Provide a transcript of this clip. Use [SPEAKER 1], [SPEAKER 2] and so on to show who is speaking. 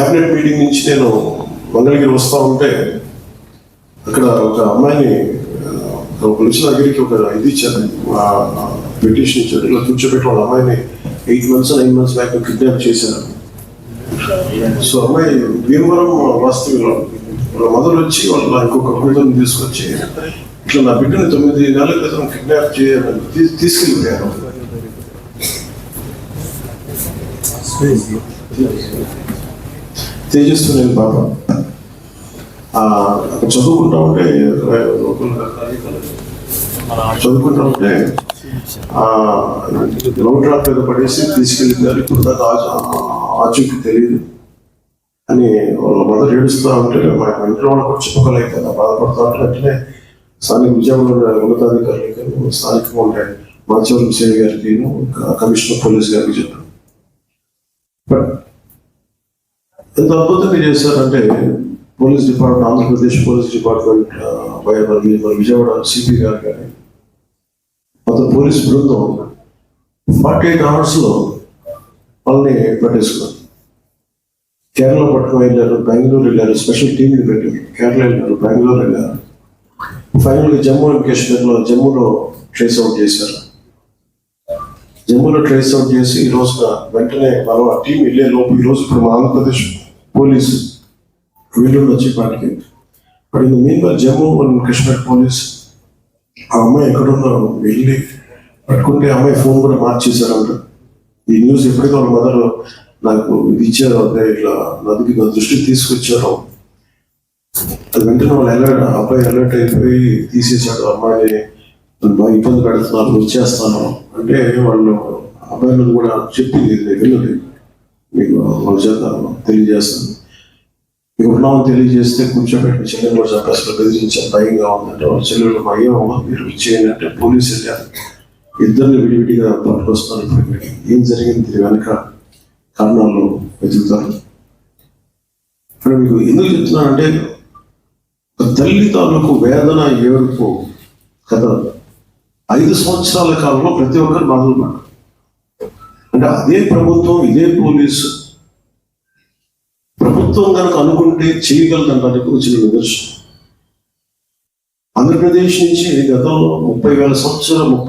[SPEAKER 1] Cabinet meeting నుంచి నేను మంగళగిరి వస్తూ ఉంటే అక్కడ ఒక అమ్మాయిని ఒక పోలీసుల దగ్గరికి ఒక ఇది ఇచ్చారు. పిటిషన్ ఇచ్చారు. ఇలా కూర్చోబెట్టి వాళ్ళ అమ్మాయిని eight months nine months back kidnap చేశారు. సో అమ్మాయి భీమవరం వాస్తవ్యంలో. వాళ్ళ మదర్ వచ్చి వాళ్ళ ఇంకొక కూతురుని తీసుకొచ్చి ఇట్లా నా బిడ్డని తొమ్మిది నెలల క్రితం కిడ్నాప్ చేయాలని తీ- తీసుకెళ్ళిపోయారు. తేజస్సు బాబ పాప. అక్కడ చదువుకుంటా ఉంటే చదువుకుంటా ఉంటే రోడ్ ట్రాక్ మీద పడేసి తీసుకెళ్ళిందని ఇప్పుడు దాకా ఆచూకి తెలియదు అని వాళ్ళ మదర్ ఏడుస్తూ ఉంటే మా ఇంట్లో వాళ్ళు కూడా చెప్పుకోలేక బాధపడుతూ ఉంటే స్థానిక విజయవాడ ఉన్నతాధికారులకి స్థానికంగా ఉండే మాచవరం విజయ్ గారికి కమిషనర్ పోలీస్ గారికి చెప్పారు బట్ ఎంత అద్భుతంగా చేశారంటే police department Andhra Pradesh police department ఆ, మరి విజయవాడ సిపి గారు కానీ మొత్తం పోలీస్ బృందం ఫార్టీ ఎయిట్ అవర్స్లో వాళ్ళని పట్టేసుకున్నారు. కేరళ పట్టణం వెళ్ళారు బెంగళూరు వెళ్ళారు స్పెషల్ టీంని పెట్టి కేరళ వెళ్ళారు బెంగళూరు వెళ్ళారు. ఫైనల్గా జమ్మూ అండ్ కాశ్మీర్లో జమ్మూలో ట్రేస్ అవుట్ చేశారు. జమ్మూలో ట్రేస్ అవుట్ చేసి ఈ రోజున వెంటనే మనం ఆ టీం వెళ్ళే లోపు ఈ రోజు ఇప్పుడు మా ఆంధ్రప్రదేశ్ పోలీసు వీళ్ళు వచ్చి పాటికి but in mean Jammu and Kashmir police ఆ అమ్మాయి ఎక్కడున్నా వెళ్ళి పట్టుకుంటే అమ్మాయి ఫోన్ కూడా మార్చేశారంట. ఈ న్యూస్ ఎప్పుడైతే వాళ్ళ మదర్ నాకు ఇది ఇచ్చారు అంటే ఇట్లా నదికి నా దృష్టికి తీసుకొచ్చారు. అది వెంటనే వాళ్ళు అలర్ట్ అబ్బాయి అలర్ట్ అయిపోయి తీసేశాడు అమ్మాయిని బాగా ఇబ్బంది పెడుతున్నారు వచ్చేస్తాను. అంటే వాళ్ళు అబ్బాయి కూడా చెప్పింది వెళ్ళలేదు మీకు వాళ్ళ చేత తెలియజేస్తాను. మీకు ఉన్నామని తెలియజేస్తే కూర్చోబెట్టి చెల్లెలు కూడా అసలు ప్రతిచే భయంగా ఉందంటే వాళ్ళ చెల్లెలు భయం మీరు ఇచ్చేయండి అంటే పోలీసు వెళ్ళారు ఇద్దరిని విడివిడిగా పట్టుకొస్తున్నారు. ఇప్పుడు ఏం జరిగింది? వెనక కారణాలు వెతుకుతారు. ఇప్పుడు మీకు ఎందుకు చెప్తున్నానంటే తల్లి తాలూకు వేదన ఏడుపు కదా ఐదు సంవత్సరాల కాలంలో ప్రతి ఒక్కరు బాధపడ్డారు అంటే అదే ప్రభుత్వం ఇదే పోలీసు. ప్రభుత్వం కనుక అనుకుంటే చేయగలదనడానికి వచ్చిన నిదర్శనం ఆంధ్రప్రదేశ్ నుంచి గతంలో ముప్పై వేల సంవత్సరాలు ముప్పై